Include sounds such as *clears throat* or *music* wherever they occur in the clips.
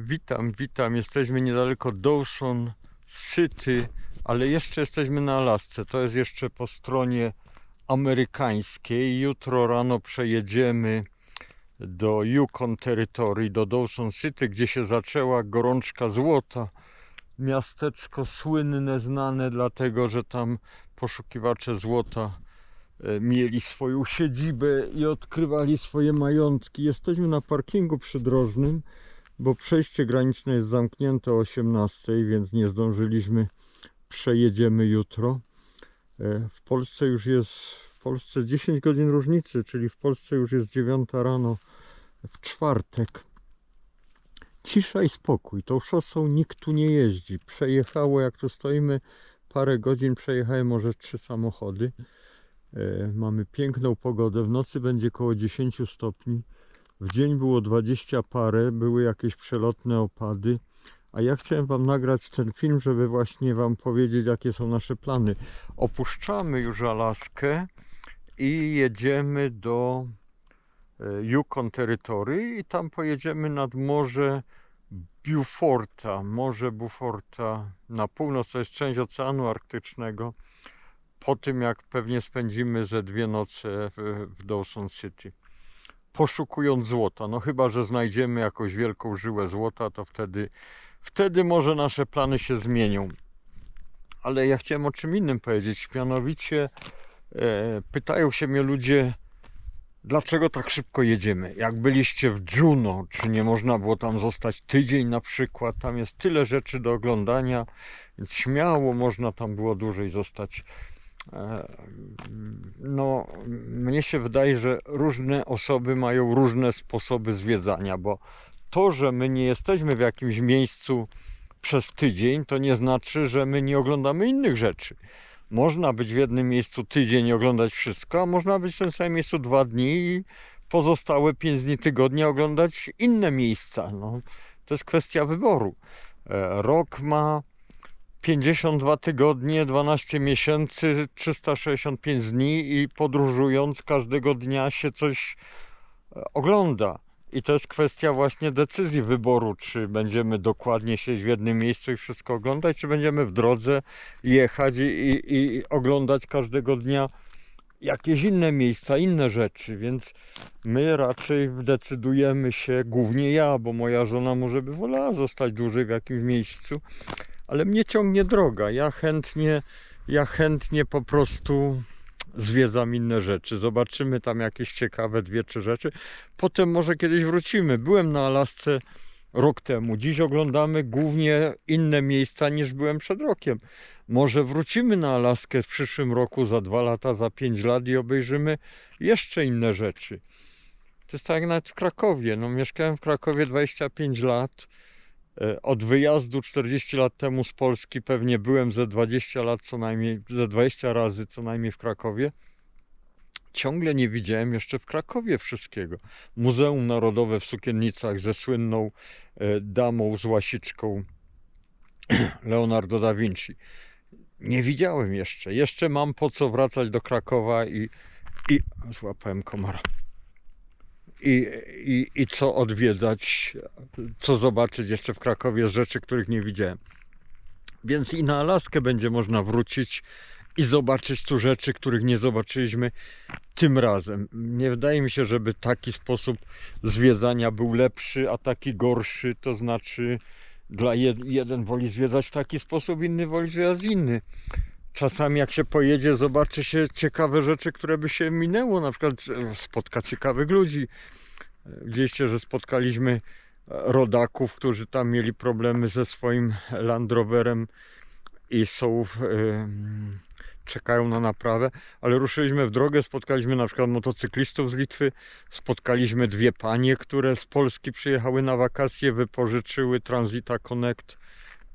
Witam, witam. Jesteśmy niedaleko Dawson City, ale jeszcze jesteśmy na Alasce. To jest jeszcze po stronie amerykańskiej. Jutro rano przejedziemy do Yukon Territory, do Dawson City, gdzie się zaczęła gorączka złota. Miasteczko słynne, znane dlatego, że tam poszukiwacze złota e, mieli swoją siedzibę i odkrywali swoje majątki. Jesteśmy na parkingu przydrożnym bo przejście graniczne jest zamknięte o 18, więc nie zdążyliśmy. Przejedziemy jutro. E, W Polsce już jest w Polsce 10 godzin różnicy, czyli w Polsce już jest 9 rano w czwartek. Cisza i spokój. Tą szosą nikt tu nie jeździ. Przejechało, jak tu stoimy, parę godzin przejechały może trzy samochody. E, Mamy piękną pogodę. W nocy będzie około 10 stopni. W dzień było 20 parę, były jakieś przelotne opady. A ja chciałem Wam nagrać ten film, żeby właśnie Wam powiedzieć, jakie są nasze plany. Opuszczamy już Alaskę i jedziemy do e, Yukon Territory i tam pojedziemy nad morze Beauforta, morze Beauforta na północ, to jest część Oceanu Arktycznego. Po tym, jak pewnie spędzimy ze dwie noce w, w Dawson City poszukując złota. No chyba, że znajdziemy jakąś wielką żyłę złota, to wtedy, wtedy może nasze plany się zmienią. Ale ja chciałem o czym innym powiedzieć. Mianowicie e, pytają się mnie ludzie, dlaczego tak szybko jedziemy? Jak byliście w Juno, czy nie można było tam zostać tydzień na przykład? Tam jest tyle rzeczy do oglądania, więc śmiało można tam było dłużej zostać. E, no, mnie się wydaje, że różne osoby mają różne sposoby zwiedzania, bo to, że my nie jesteśmy w jakimś miejscu przez tydzień, to nie znaczy, że my nie oglądamy innych rzeczy. Można być w jednym miejscu tydzień i oglądać wszystko, a można być w tym samym miejscu dwa dni i pozostałe pięć dni tygodnia oglądać inne miejsca. No, to jest kwestia wyboru. E, Rok ma 52 tygodnie, 12 miesięcy, 365 dni i podróżując każdego dnia się coś e, ogląda. I to jest kwestia właśnie decyzji wyboru, czy będziemy dokładnie siedzieć w jednym miejscu i wszystko oglądać, czy będziemy w drodze jechać i, i, i oglądać każdego dnia jakieś inne miejsca, inne rzeczy, więc my raczej decydujemy się, głównie ja, bo moja żona może by wolała zostać dłużej w jakimś miejscu, ale mnie ciągnie droga. Ja chętnie, ja chętnie po prostu zwiedzam inne rzeczy. Zobaczymy tam jakieś ciekawe dwie, trzy rzeczy. Potem może kiedyś wrócimy. Byłem na Alasce rok temu. Dziś oglądamy głównie inne miejsca niż byłem przed rokiem. Może wrócimy na Alaskę w przyszłym roku, za dwa lata, za pięć lat i obejrzymy jeszcze inne rzeczy. To jest tak jak nawet w Krakowie. No, mieszkałem w Krakowie 25 lat. E, Od wyjazdu 40 lat temu z Polski pewnie byłem ze 20 lat co najmniej, ze 20 razy co najmniej w Krakowie. Ciągle nie widziałem jeszcze w Krakowie wszystkiego. Muzeum Narodowe w Sukiennicach ze słynną e, damą z łasiczką *clears throat* Leonardo da Vinci. Nie widziałem jeszcze. Jeszcze mam po co wracać do Krakowa i, i złapałem komara. I, i, I co odwiedzać, co zobaczyć jeszcze w Krakowie rzeczy, których nie widziałem. Więc i na Alaskę będzie można wrócić i zobaczyć tu rzeczy, których nie zobaczyliśmy tym razem. Nie wydaje mi się, żeby taki sposób zwiedzania był lepszy, a taki gorszy, to znaczy dla jed, jeden woli zwiedzać w taki sposób, inny woli zwiedzać inny. Czasami jak się pojedzie, zobaczy się ciekawe rzeczy, które by się minęło, na przykład e, spotka ciekawych ludzi. E, Widzieliście, że spotkaliśmy e, rodaków, którzy tam mieli problemy ze swoim Land Roverem i są w, em, czekają na naprawę, ale ruszyliśmy w drogę, spotkaliśmy na przykład motocyklistów z Litwy, spotkaliśmy dwie panie, które z Polski przyjechały na wakacje, wypożyczyły Transita Connect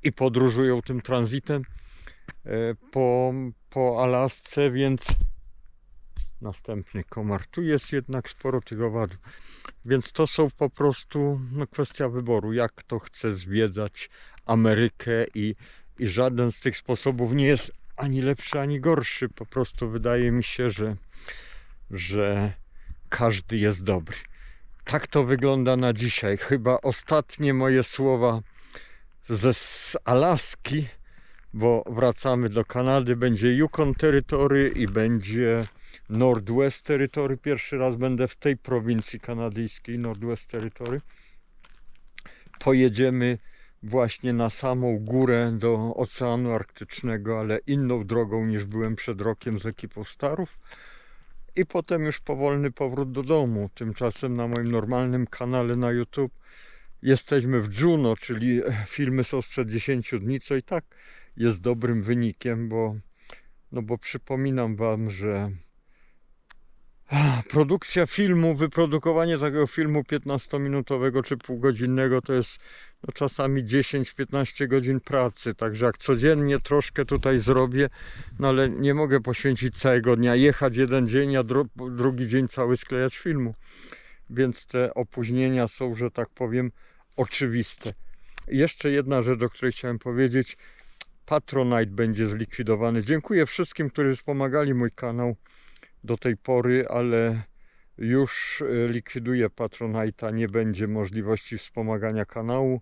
i podróżują tym transitem e, po, po Alasce, więc następny komar. Tu jest jednak sporo tych owadów. Więc to są po prostu no, kwestia wyboru, jak kto chce zwiedzać Amerykę i, i żaden z tych sposobów nie jest ani lepszy, ani gorszy. Po prostu wydaje mi się, że, że każdy jest dobry. tak to wygląda na dzisiaj. Chyba ostatnie moje słowa ze z Alaski, bo wracamy do Kanady. Będzie Yukon Territory i będzie Northwest Territory. Pierwszy raz będę w tej prowincji kanadyjskiej, Northwest Territory. Pojedziemy właśnie na samą górę do Oceanu Arktycznego, ale inną drogą niż byłem przed rokiem z ekipą Starów. I potem już powolny powrót do domu. Tymczasem na moim normalnym kanale na YouTube jesteśmy w Juno, czyli filmy są sprzed 10 dni, co i tak jest dobrym wynikiem, bo, no bo przypominam Wam, że produkcja filmu, wyprodukowanie takiego filmu 15-minutowego czy półgodzinnego to jest no, czasami 10-15 godzin pracy. Także jak codziennie troszkę tutaj zrobię, no ale nie mogę poświęcić całego dnia, jechać jeden dzień, a dru drugi dzień cały sklejać filmu. Więc te opóźnienia są, że tak powiem, oczywiste. Jeszcze jedna rzecz, o której chciałem powiedzieć. Patronite będzie zlikwidowany. Dziękuję wszystkim, którzy wspomagali mój kanał do tej pory, ale już e, likwiduję Patronite'a, nie będzie możliwości wspomagania kanału.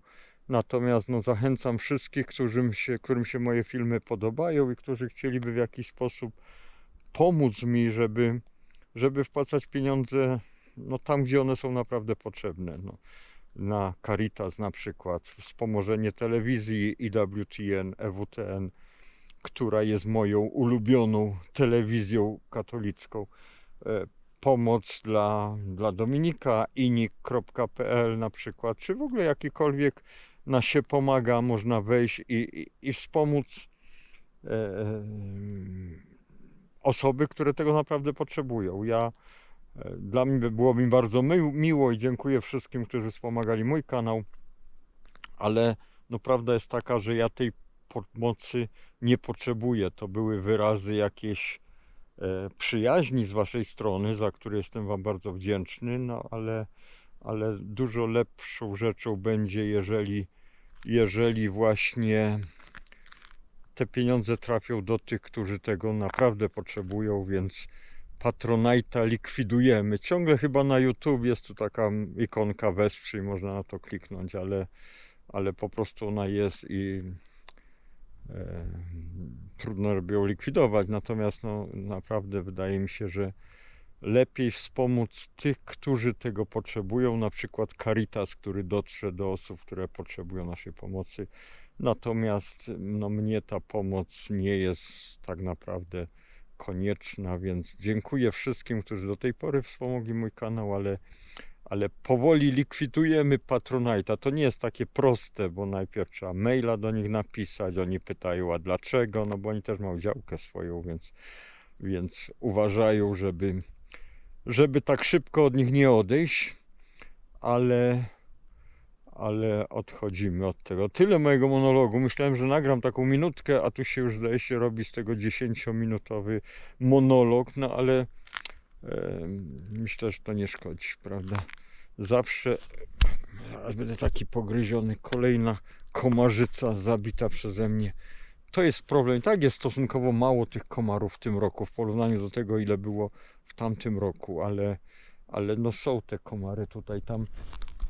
Natomiast no, zachęcam wszystkich, którym się, którym się moje filmy podobają i którzy chcieliby w jakiś sposób pomóc mi, żeby, żeby wpłacać pieniądze no, tam, gdzie one są naprawdę potrzebne. No, na Caritas na przykład, wspomożenie telewizji IWTN, EWTN, która jest moją ulubioną telewizją katolicką. E, Pomoc dla, dla Dominika, inik.pl na przykład, czy w ogóle jakikolwiek na się pomaga, można wejść i, i, i wspomóc e, e, osoby, które tego naprawdę potrzebują. Ja, dla mnie było mi bardzo mi, miło i dziękuję wszystkim, którzy wspomagali mój kanał, ale no prawda jest taka, że ja tej pomocy nie potrzebuję. To były wyrazy jakiejś e, przyjaźni z Waszej strony, za które jestem Wam bardzo wdzięczny, no ale, ale dużo lepszą rzeczą będzie, jeżeli, jeżeli właśnie te pieniądze trafią do tych, którzy tego naprawdę potrzebują, więc Patronite'a likwidujemy. Ciągle chyba na YouTube jest tu taka ikonka wesprzyj, można na to kliknąć, ale, ale po prostu ona jest i e, trudno ją likwidować. Natomiast no, naprawdę wydaje mi się, że lepiej wspomóc tych, którzy tego potrzebują, na przykład Caritas, który dotrze do osób, które potrzebują naszej pomocy. Natomiast no, mnie ta pomoc nie jest tak naprawdę konieczna, więc dziękuję wszystkim, którzy do tej pory wspomogli mój kanał, ale, ale powoli likwidujemy Patronite'a. To nie jest takie proste, bo najpierw trzeba maila do nich napisać, oni pytają, a dlaczego, no bo oni też mają działkę swoją, więc, więc uważają, żeby, żeby tak szybko od nich nie odejść, ale ale odchodzimy od tego. Tyle mojego monologu. Myślałem, że nagram taką minutkę, a tu się już zdaje się robi z tego 10-minutowy monolog, no ale e, myślę, że to nie szkodzi, prawda? Zawsze będę taki pogryziony, kolejna komarzyca zabita przeze mnie. To jest problem. Tak jest stosunkowo mało tych komarów w tym roku w porównaniu do tego, ile było w tamtym roku, ale, ale no są te komary tutaj, tam.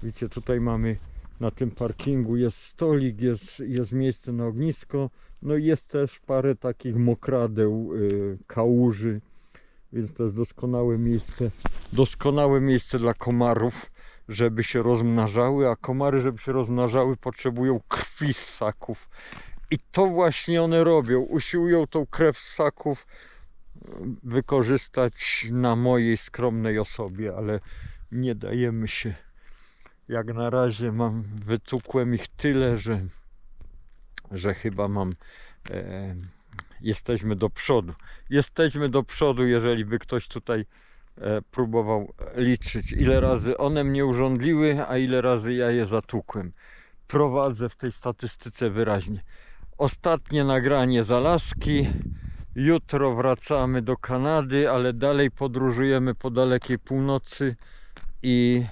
Widzicie, tutaj mamy na tym parkingu jest stolik, jest, jest miejsce na ognisko, no i jest też parę takich mokradeł, y, kałuży, więc to jest doskonałe miejsce, doskonałe miejsce dla komarów, żeby się rozmnażały, a komary, żeby się rozmnażały, potrzebują krwi z ssaków. I to właśnie one robią, usiłują tą krew z ssaków y, wykorzystać na mojej skromnej osobie, ale nie dajemy się jak na razie mam, wytukłem ich tyle, że, że chyba mam, e, jesteśmy do przodu. Jesteśmy do przodu, jeżeli by ktoś tutaj e, próbował liczyć, ile razy one mnie urządliły, a ile razy ja je zatukłem. Prowadzę w tej statystyce wyraźnie. Ostatnie nagranie z Alaski. Jutro wracamy do Kanady, ale dalej podróżujemy po dalekiej północy i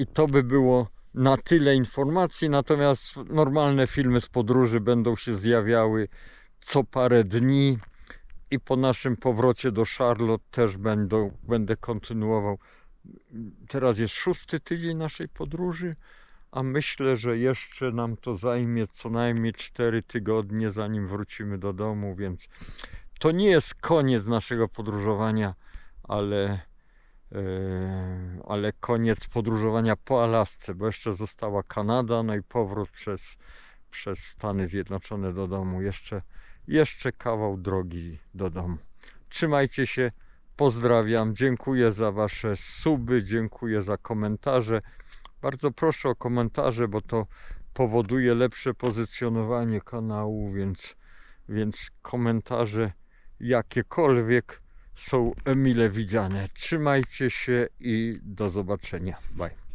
i to by było na tyle informacji. Natomiast normalne filmy z podróży będą się zjawiały co parę dni i po naszym powrocie do Charlotte też będą, będę kontynuował Teraz jest szósty tydzień naszej podróży, a myślę, że jeszcze nam to zajmie co najmniej 4 tygodnie, zanim wrócimy do domu, więc to nie jest koniec naszego podróżowania, ale, ale koniec podróżowania po Alasce, bo jeszcze została Kanada, no i powrót przez, przez Stany Zjednoczone do domu. Jeszcze, jeszcze kawał drogi do domu. Trzymajcie się, pozdrawiam, dziękuję za Wasze suby, dziękuję za komentarze. Bardzo proszę o komentarze, bo to powoduje lepsze pozycjonowanie kanału, więc, więc komentarze jakiekolwiek są mile widziane. Trzymajcie się i do zobaczenia. Bye.